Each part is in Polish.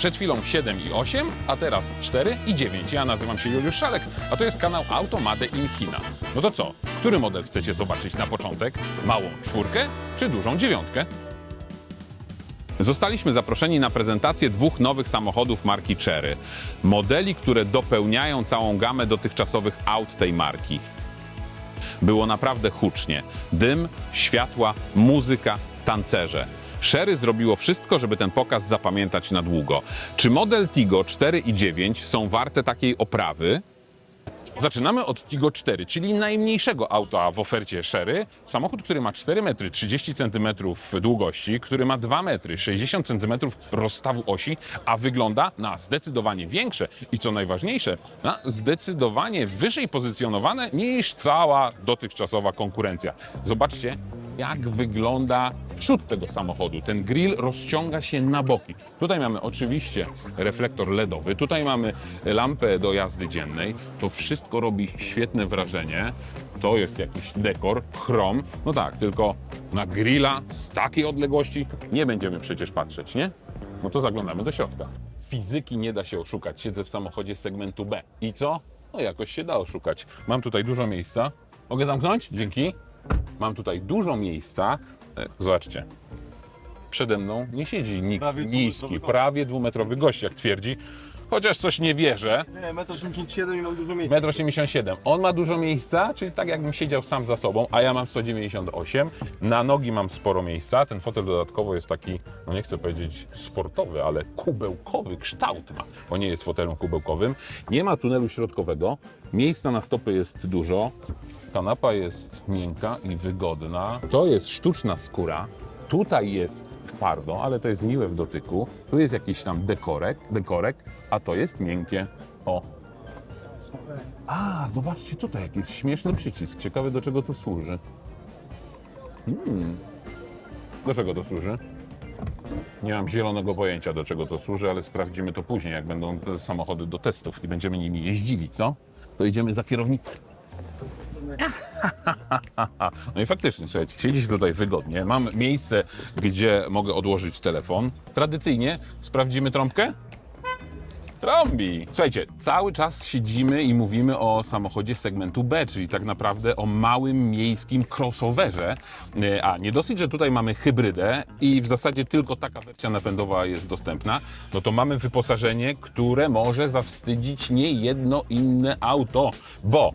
Przed chwilą 7 i 8, a teraz 4 i 9. Ja nazywam się Juliusz Szalek, a to jest kanał Automade in China. No to co? Który model chcecie zobaczyć na początek? Małą czwórkę czy dużą dziewiątkę? Zostaliśmy zaproszeni na prezentację dwóch nowych samochodów marki Chery. Modeli, które dopełniają całą gamę dotychczasowych aut tej marki. Było naprawdę hucznie. Dym, światła, muzyka, tancerze. Sherry zrobiło wszystko, żeby ten pokaz zapamiętać na długo. Czy model Tigo 4 i 9 są warte takiej oprawy? Zaczynamy od Tigo 4, czyli najmniejszego auta w ofercie Sherry. Samochód, który ma 4 metry 30 cm długości, który ma 2 metry 60 cm rozstawu osi, a wygląda na zdecydowanie większe i co najważniejsze, na zdecydowanie wyżej pozycjonowane niż cała dotychczasowa konkurencja. Zobaczcie, jak wygląda przód tego samochodu. Ten grill rozciąga się na boki. Tutaj mamy oczywiście reflektor LEDowy, tutaj mamy lampę do jazdy dziennej. To wszystko robi świetne wrażenie. To jest jakiś dekor, chrom. No tak, tylko na grilla z takiej odległości nie będziemy przecież patrzeć, nie? No to zaglądamy do środka. Fizyki nie da się oszukać. Siedzę w samochodzie segmentu B. I co? No jakoś się da oszukać. Mam tutaj dużo miejsca. Mogę zamknąć? Dzięki. Mam tutaj dużo miejsca. E, Zobaczcie. Przede mną nie siedzi nikt Prawie niski, dwumetrowy prawie dwumetrowy gość, jak twierdzi. Chociaż coś nie wierzę. Nie, 1,87 m i mam dużo miejsca. 1,87 m. On ma dużo miejsca, czyli tak jakbym siedział sam za sobą, a ja mam 198. Na nogi mam sporo miejsca. Ten fotel dodatkowo jest taki, no nie chcę powiedzieć sportowy, ale kubełkowy kształt ma. On nie jest fotelem kubełkowym. Nie ma tunelu środkowego. Miejsca na stopy jest dużo. Kanapa jest miękka i wygodna. To jest sztuczna skóra. Tutaj jest twardo, ale to jest miłe w dotyku. Tu jest jakiś tam dekorek, dekorek a to jest miękkie. O, a, zobaczcie tutaj, jaki jest śmieszny przycisk. Ciekawe, do czego to służy. Hmm. Do czego to służy? Nie mam zielonego pojęcia, do czego to służy, ale sprawdzimy to później, jak będą samochody do testów i będziemy nimi jeździli, co? To idziemy za kierownicę. No i faktycznie, słuchajcie, siedzieć tutaj wygodnie. Mam miejsce, gdzie mogę odłożyć telefon. Tradycyjnie sprawdzimy trąbkę. Trąbi. Słuchajcie, cały czas siedzimy i mówimy o samochodzie segmentu B, czyli tak naprawdę o małym miejskim crossoverze. E, A nie dosyć, że tutaj mamy hybrydę i w zasadzie tylko taka wersja napędowa jest dostępna, no to mamy wyposażenie, które może zawstydzić nie jedno inne auto, bo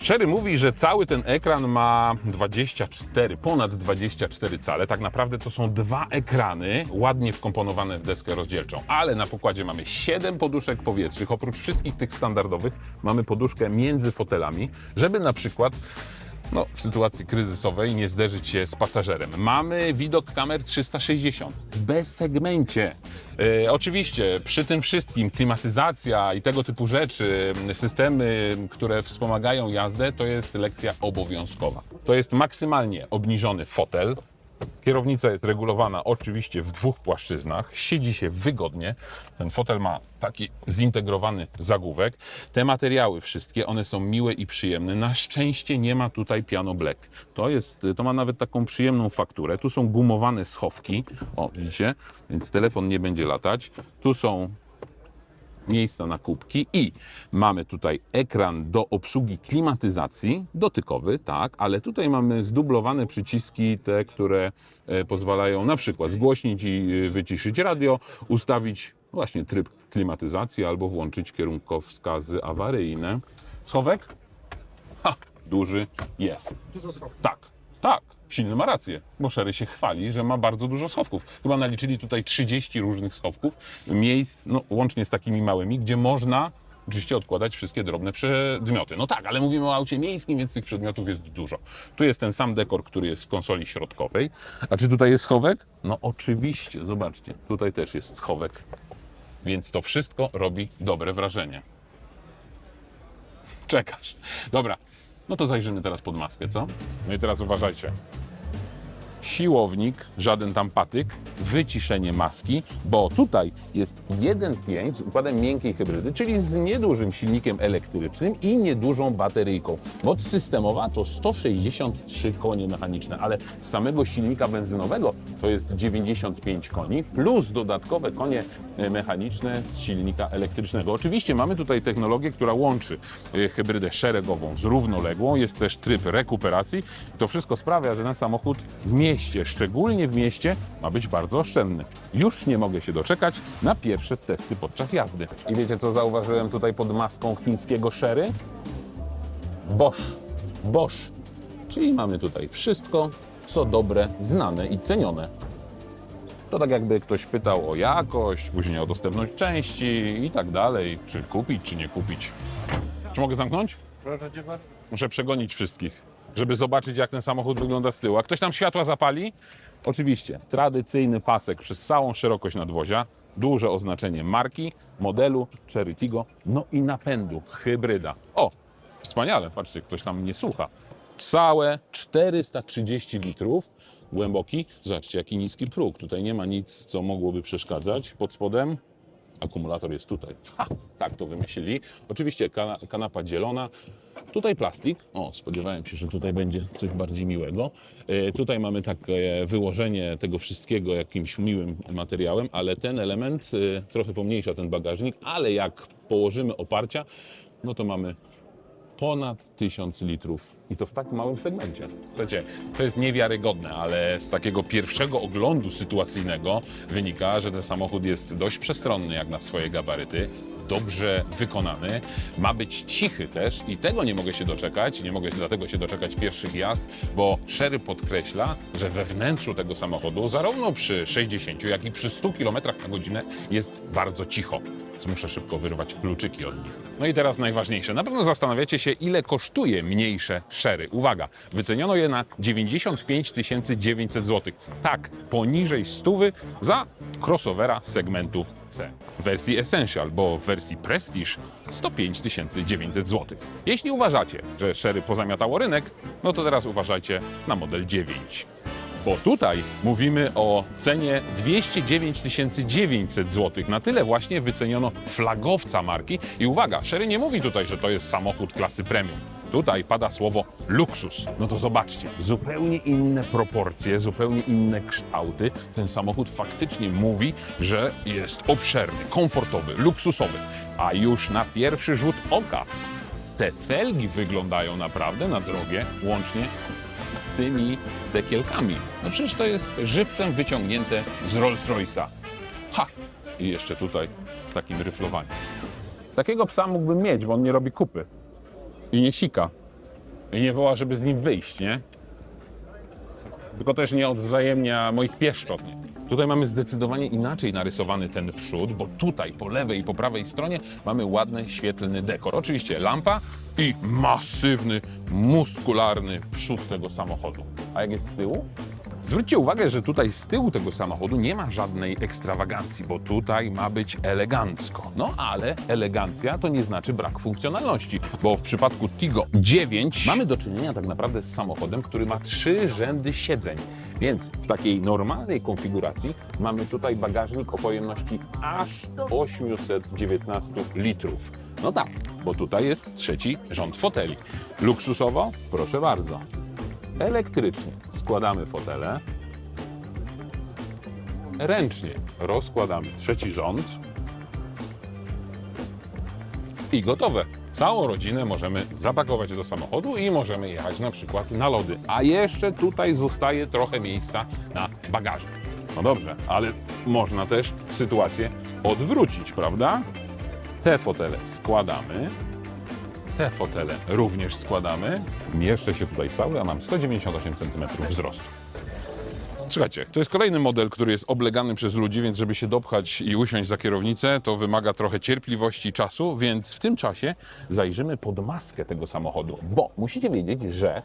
Sherry mówi, że cały ten ekran ma 24, ponad 24 cale. Tak naprawdę to są dwa ekrany ładnie wkomponowane w deskę rozdzielczą, ale na pokładzie mamy 7 poduszek powietrznych. Oprócz wszystkich tych standardowych mamy poduszkę między fotelami, żeby na przykład no, w sytuacji kryzysowej nie zderzyć się z pasażerem. Mamy widok kamer 360 w B-segmencie. E, oczywiście przy tym wszystkim klimatyzacja i tego typu rzeczy, systemy, które wspomagają jazdę, to jest lekcja obowiązkowa. To jest maksymalnie obniżony fotel, Kierownica jest regulowana oczywiście w dwóch płaszczyznach. Siedzi się wygodnie. Ten fotel ma taki zintegrowany zagłówek. Te materiały wszystkie, one są miłe i przyjemne. Na szczęście nie ma tutaj piano black. To jest, to ma nawet taką przyjemną fakturę. Tu są gumowane schowki. O, widzicie? Więc telefon nie będzie latać. Tu są miejsca na kubki i mamy tutaj ekran do obsługi klimatyzacji, dotykowy, tak, ale tutaj mamy zdublowane przyciski, te, które e, pozwalają na przykład zgłośnić i e, wyciszyć radio, ustawić właśnie tryb klimatyzacji albo włączyć kierunkowskazy awaryjne. Schowek? Ha, duży jest. Dużo schowków. Tak, tak. Silny ma rację, bo Sherry się chwali, że ma bardzo dużo schowków. Chyba naliczyli tutaj 30 różnych schowków, miejsc, no, łącznie z takimi małymi, gdzie można oczywiście odkładać wszystkie drobne przedmioty. No tak, ale mówimy o aucie miejskim, więc tych przedmiotów jest dużo. Tu jest ten sam dekor, który jest w konsoli środkowej. A czy tutaj jest schowek? No oczywiście, zobaczcie, tutaj też jest schowek. Więc to wszystko robi dobre wrażenie. Czekasz. Dobra, no to zajrzymy teraz pod maskę, co? No i teraz uważajcie. Siłownik, żaden tam patyk, wyciszenie maski, bo tutaj jest 1.5 z układem miękkiej hybrydy, czyli z niedużym silnikiem elektrycznym i niedużą bateryjką. Moc systemowa to 163 konie mechaniczne, ale z samego silnika benzynowego to jest 95 koni, plus dodatkowe konie e, mechaniczne z silnika elektrycznego. Oczywiście mamy tutaj technologię, która łączy e, hybrydę szeregową z równoległą, jest też tryb rekuperacji. To wszystko sprawia, że ten samochód w mieście, szczególnie w mieście, ma być bardzo oszczędny. Już nie mogę się doczekać na pierwsze testy podczas jazdy. I wiecie, co zauważyłem tutaj pod maską chińskiego Sherry? Bosch. Bosch. Czyli mamy tutaj wszystko, co dobre, znane i cenione. To tak jakby ktoś pytał o jakość, później o dostępność części i tak dalej, czy kupić, czy nie kupić. Czy mogę zamknąć? Proszę cię bardzo. Muszę przegonić wszystkich, żeby zobaczyć, jak ten samochód wygląda z tyłu. A ktoś tam światła zapali? Oczywiście, tradycyjny pasek przez całą szerokość nadwozia, duże oznaczenie marki, modelu, Cherry Tigo, no i napędu, hybryda. O, wspaniale, patrzcie, ktoś tam mnie słucha. Całe 430 litrów, głęboki. Zobaczcie, jaki niski próg. Tutaj nie ma nic, co mogłoby przeszkadzać. Pod spodem akumulator jest tutaj. Ha, tak to wymyślili. Oczywiście kana, kanapa dzielona. Tutaj plastik. O, spodziewałem się, że tutaj będzie coś bardziej miłego. E, tutaj mamy takie wyłożenie tego wszystkiego jakimś miłym materiałem, ale ten element e, trochę pomniejsza ten bagażnik, ale jak położymy oparcia, no to mamy ponad 1000 litrów i to w tak małym segmencie. Słuchajcie, to jest niewiarygodne, ale z takiego pierwszego oglądu sytuacyjnego wynika, że ten samochód jest dość przestronny jak na swoje gabaryty. Dobrze wykonany, ma być cichy też i tego nie mogę się doczekać. Nie mogę dlatego się doczekać pierwszych jazd, bo Sherry podkreśla, że we wnętrzu tego samochodu, zarówno przy 60, jak i przy 100 km na godzinę, jest bardzo cicho. Więc muszę szybko wyrwać kluczyki od nich. No i teraz najważniejsze. Na pewno zastanawiacie się, ile kosztuje mniejsze Sherry. Uwaga, wyceniono je na 95 900 zł. Tak, poniżej stówy za crossovera segmentu W wersji Essential, bo w wersji Prestige 105 900 zł. Jeśli uważacie, że Sherry pozamiatało rynek, no to teraz uważajcie na model 9. Bo tutaj mówimy o cenie 209 900 zł. Na tyle właśnie wyceniono flagowca marki. I uwaga, Sherry nie mówi tutaj, że to jest samochód klasy premium. Tutaj pada słowo luksus. No to zobaczcie, zupełnie inne proporcje, zupełnie inne kształty. Ten samochód faktycznie mówi, że jest obszerny, komfortowy, luksusowy. A już na pierwszy rzut oka te felgi wyglądają naprawdę na drogie, łącznie z tymi dekielkami. No przecież to jest żywcem wyciągnięte z Rolls-Royce'a. Ha! I jeszcze tutaj z takim ryflowaniem. Takiego psa mógłbym mieć, bo on nie robi kupy. I nie sika. I nie woła, żeby z nim wyjść, nie? Tylko też nie odwzajemnia moich pieszczot. Tutaj mamy zdecydowanie inaczej narysowany ten przód, bo tutaj po lewej i po prawej stronie mamy ładny, świetlny dekor. Oczywiście lampa i masywny, muskularny przód tego samochodu. A jak jest z tyłu? Zwróćcie uwagę, że tutaj z tyłu tego samochodu nie ma żadnej ekstrawagancji, bo tutaj ma być elegancko. No ale elegancja to nie znaczy brak funkcjonalności, bo w przypadku Tigo 9 mamy do czynienia tak naprawdę z samochodem, który ma trzy rzędy siedzeń. Więc w takiej normalnej konfiguracji mamy tutaj bagażnik o pojemności aż 819 litrów. No tak, bo tutaj jest trzeci rząd foteli. Luksusowo? Proszę bardzo. Elektrycznie składamy fotele. Ręcznie rozkładamy trzeci rząd. I gotowe. Całą rodzinę możemy zapakować do samochodu i możemy jechać na przykład na lody. A jeszcze tutaj zostaje trochę miejsca na bagażnik. No dobrze, ale można też sytuację odwrócić, prawda? Te fotele składamy, te fotele również składamy. Mieszczę się tutaj cały, a mam 198 cm wzrostu. Słuchajcie, to jest kolejny model, który jest oblegany przez ludzi, więc żeby się dopchać i usiąść za kierownicę, to wymaga trochę cierpliwości i czasu, więc w tym czasie zajrzymy pod maskę tego samochodu, bo musicie wiedzieć, że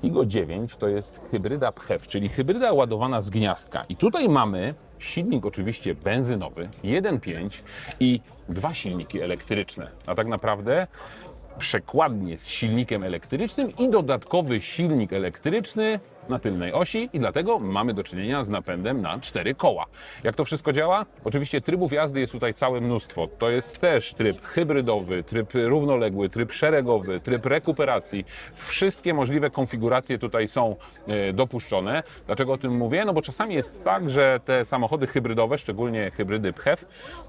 Tigo 9 to jest hybryda PHEV, czyli hybryda ładowana z gniazdka. I tutaj mamy silnik oczywiście benzynowy, 1.5 i dwa silniki elektryczne. A tak naprawdę przekładnie z silnikiem elektrycznym i dodatkowy silnik elektryczny na tylnej osi i dlatego mamy do czynienia z napędem na cztery koła. Jak to wszystko działa? Oczywiście trybów jazdy jest tutaj całe mnóstwo. To jest też tryb hybrydowy, tryb równoległy, tryb szeregowy, tryb rekuperacji. Wszystkie możliwe konfiguracje tutaj są e, dopuszczone. Dlaczego o tym mówię? No bo czasami jest tak, że te samochody hybrydowe, szczególnie hybrydy PHEV,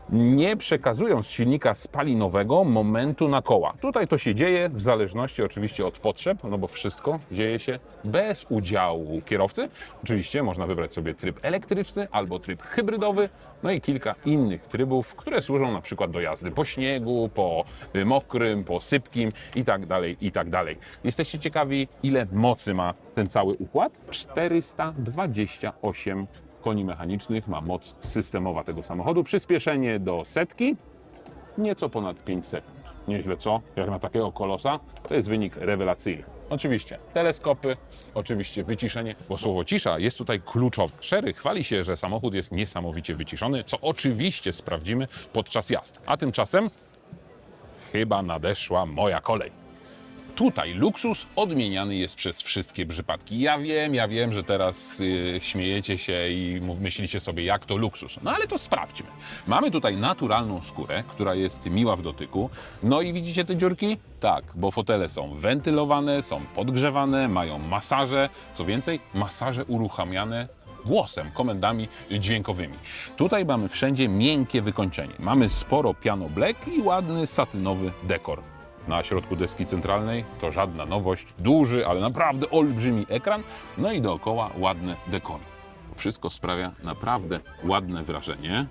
nie przekazują z silnika spalinowego momentu na koła. Tutaj to się dzieje w zależności oczywiście od potrzeb, no bo wszystko dzieje się bez udziału kierowcy. Oczywiście można wybrać sobie tryb elektryczny albo tryb hybrydowy, no i kilka innych trybów, które służą na przykład do jazdy po śniegu, po y, mokrym, po sypkim i tak dalej, i tak dalej. Jesteście ciekawi, ile mocy ma ten cały układ? 428 koni mechanicznych ma moc systemowa tego samochodu. Przyspieszenie do setki nieco ponad 5 sekund. Nieźle co? Jak na takiego kolosa? To jest wynik rewelacyjny. Oczywiście teleskopy, oczywiście wyciszenie, bo słowo cisza jest tutaj kluczowe. Sherry chwali się, że samochód jest niesamowicie wyciszony, co oczywiście sprawdzimy podczas jazdy. A tymczasem chyba nadeszła moja kolej. Tutaj luksus odmieniany jest przez wszystkie przypadki. Ja wiem, ja wiem, że teraz y, śmiejecie się i myślicie sobie, jak to luksus. No ale to sprawdźmy. Mamy tutaj naturalną skórę, która jest miła w dotyku. No i widzicie te dziurki? Tak, bo fotele są wentylowane, są podgrzewane, mają masaże. Co więcej, masaże uruchamiane głosem, komendami dźwiękowymi. Tutaj mamy wszędzie miękkie wykończenie. Mamy sporo piano black i ładny satynowy dekor. Na środku deski centralnej to żadna nowość, duży, ale naprawdę olbrzymi ekran, no i dookoła ładne dekory. To Wszystko sprawia naprawdę ładne wrażenie.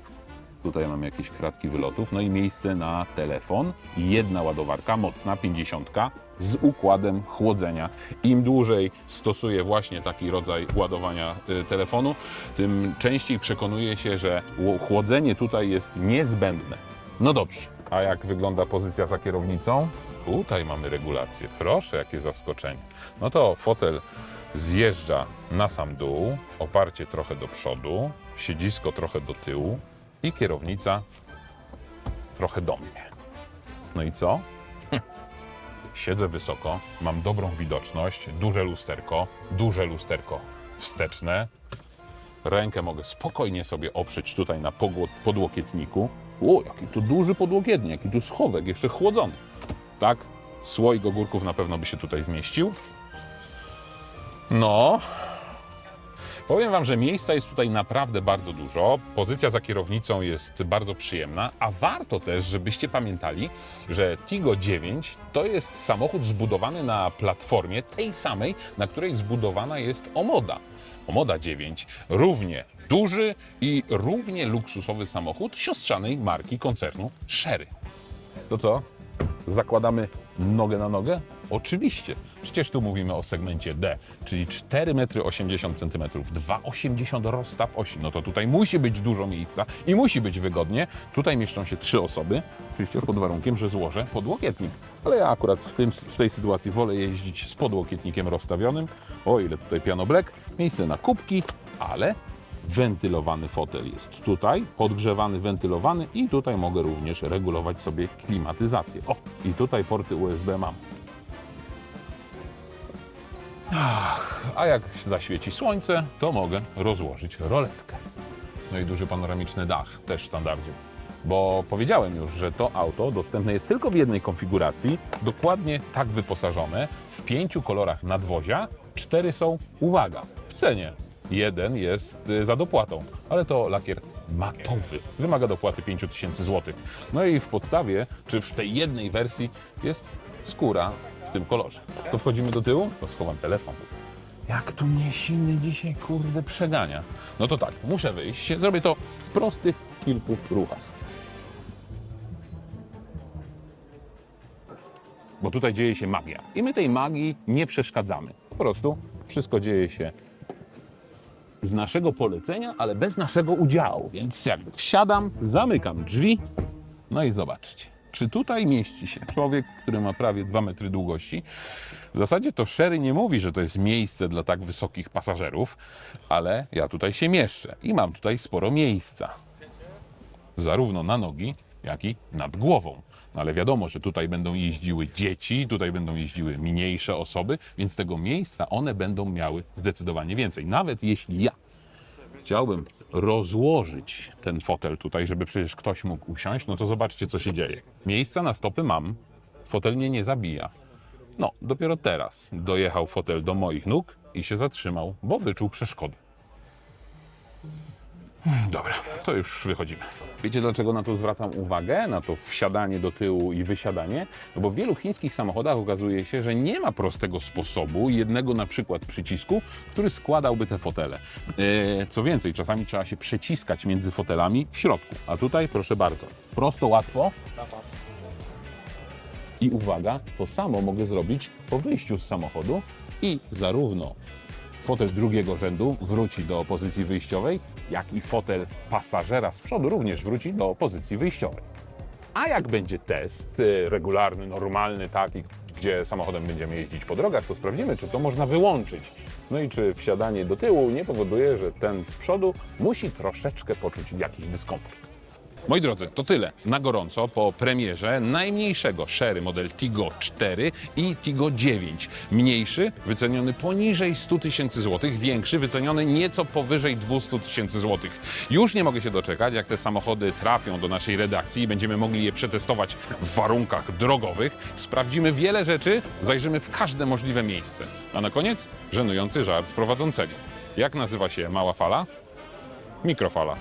Tutaj mam jakieś kratki wylotów, no i miejsce na telefon. Jedna ładowarka, mocna, 50, z układem chłodzenia. Im dłużej stosuję właśnie taki rodzaj ładowania y, telefonu, tym częściej przekonuję się, że ło- chłodzenie tutaj jest niezbędne. No dobrze, a jak wygląda pozycja za kierownicą? Tutaj mamy regulację. Proszę, jakie zaskoczenie. No to fotel zjeżdża na sam dół, oparcie trochę do przodu, siedzisko trochę do tyłu i kierownica trochę do mnie. No i co? Hm. Siedzę wysoko, mam dobrą widoczność, duże lusterko, duże lusterko wsteczne. Rękę mogę spokojnie sobie oprzeć tutaj na podłokietniku. O, jaki tu duży podłokietnik, jaki tu schowek, jeszcze chłodzony. Tak, słoik ogórków na pewno by się tutaj zmieścił. No, Powiem Wam, że miejsca jest tutaj naprawdę bardzo dużo. Pozycja za kierownicą jest bardzo przyjemna, a warto też, żebyście pamiętali, że Tigo 9 to jest samochód zbudowany na platformie tej samej, na której zbudowana jest Omoda. Omoda 9 równie duży i równie luksusowy samochód siostrzanej marki koncernu Sherry. To co? Zakładamy nogę na nogę? Oczywiście. Przecież tu mówimy o segmencie D, czyli 4,80 m, 2,80 m rozstaw osi. No to tutaj musi być dużo miejsca i musi być wygodnie. Tutaj mieszczą się trzy osoby, oczywiście pod warunkiem, że złożę podłokietnik. Ale ja akurat w, tym, w tej sytuacji wolę jeździć z podłokietnikiem rozstawionym. O ile tutaj piano black, miejsce na kubki, ale wentylowany fotel jest tutaj, podgrzewany, wentylowany i tutaj mogę również regulować sobie klimatyzację. O, i tutaj porty USB mam. Ach, a jak zaświeci słońce, to mogę rozłożyć roletkę. No i duży panoramiczny dach, też w standardzie. Bo powiedziałem już, że to auto dostępne jest tylko w jednej konfiguracji, dokładnie tak wyposażone, w pięciu kolorach nadwozia, cztery są, uwaga, w cenie. Jeden jest y, za dopłatą, ale to lakier matowy. Wymaga dopłaty 5000 zł. No i w podstawie, czy w tej jednej wersji jest skóra w tym kolorze. To wchodzimy do tyłu, to schowam telefon. Jak tu mnie silny dzisiaj, kurde, przegania. No to tak, muszę wyjść. Zrobię to w prostych kilku ruchach. Bo tutaj dzieje się magia. I my tej magii nie przeszkadzamy. Po prostu wszystko dzieje się z naszego polecenia, ale bez naszego udziału. Więc jakby wsiadam, zamykam drzwi, no i zobaczcie. Czy tutaj mieści się człowiek, który ma prawie 2 metry długości? W zasadzie to Sherry nie mówi, że to jest miejsce dla tak wysokich pasażerów, ale ja tutaj się mieszczę i mam tutaj sporo miejsca. Zarówno na nogi, jak i nad głową. No ale wiadomo, że tutaj będą jeździły dzieci, tutaj będą jeździły mniejsze osoby, więc tego miejsca one będą miały zdecydowanie więcej. Nawet jeśli ja chciałbym rozłożyć ten fotel tutaj, żeby przecież ktoś mógł usiąść, no to zobaczcie, co się dzieje. Miejsca na stopy mam, fotel mnie nie zabija. No, dopiero teraz dojechał fotel do moich nóg i się zatrzymał, bo wyczuł przeszkody. Dobra, to już wychodzimy. Wiecie dlaczego na to zwracam uwagę? Na to wsiadanie do tyłu i wysiadanie? No bo w wielu chińskich samochodach okazuje się, że nie ma prostego sposobu, jednego na przykład przycisku, który składałby te fotele. E, co więcej, czasami trzeba się przeciskać między fotelami w środku. A tutaj, proszę bardzo, prosto, łatwo. I uwaga, to samo mogę zrobić po wyjściu z samochodu i zarówno fotel drugiego rzędu wróci do pozycji wyjściowej, jak i fotel pasażera z przodu również wróci do pozycji wyjściowej. A jak będzie test y, regularny, normalny, taki, gdzie samochodem będziemy jeździć po drogach, to sprawdzimy, czy to można wyłączyć. No i czy wsiadanie do tyłu nie powoduje, że ten z przodu musi troszeczkę poczuć jakiś dyskomfort. Moi drodzy, to tyle na gorąco po premierze najmniejszego Sherry model Tigo 4 i Tigo 9. Mniejszy, wyceniony poniżej 100 tysięcy złotych, większy, wyceniony nieco powyżej 200 tysięcy złotych. Już nie mogę się doczekać, jak te samochody trafią do naszej redakcji i będziemy mogli je przetestować w warunkach drogowych. Sprawdzimy wiele rzeczy, zajrzymy w każde możliwe miejsce. A na koniec żenujący żart prowadzącego. Jak nazywa się mała fala? Mikrofala.